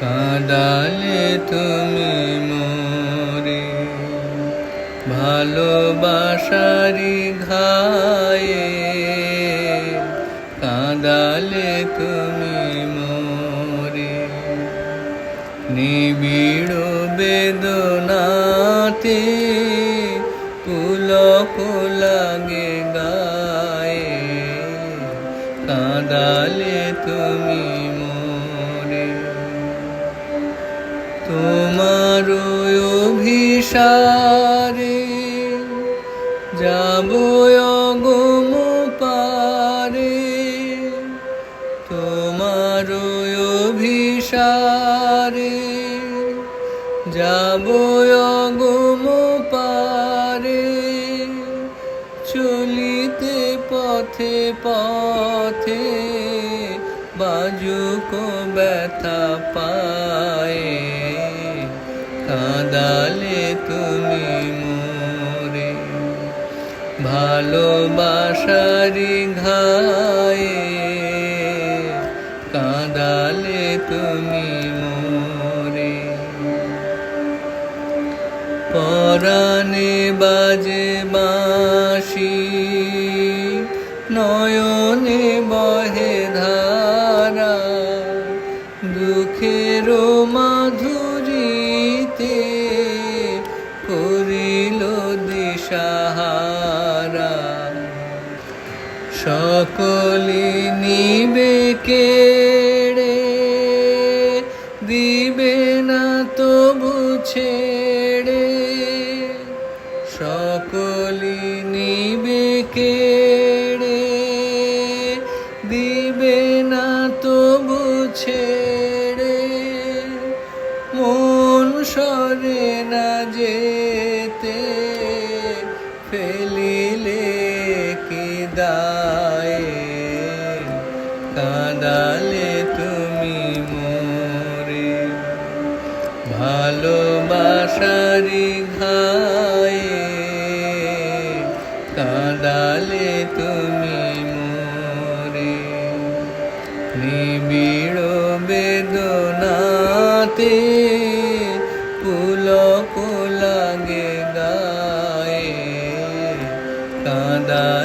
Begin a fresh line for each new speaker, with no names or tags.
কাঁদালে তুমি মোরে। ভালোবাসারি ঘায়ে কাঁদালে তুমি মোরে। নিবিড় বেদনাতে পুলক লাগে গায়ে। কাঁদালে তুমি অভিসারে যাব অগম পারে। তোমার অভিসারে যাব অগম পারে। চলিতে পথে পথে বাজুক ব্যথা পায়ে। কাঁদালে তুমি মোরে। ভালোবাসারি ঘায়ে কাঁদালে তুমি মোরে। পরাণে বাজে বাঁশি নয়নে সকলি নিবে কেড়ে, দিবে না তবু ছেড়ে। সকলি নিবে কেড়ে, দিবে না তবু ছেড়ে। মন সরে না যেতে দায়ে কাঁদালে তুমি মোরে। ভালোবাসারি ঘায়ে কাঁদালে তুমি মোরে। নিবিড় বেদনাতে পুলক লাগে গায়ে। তুমি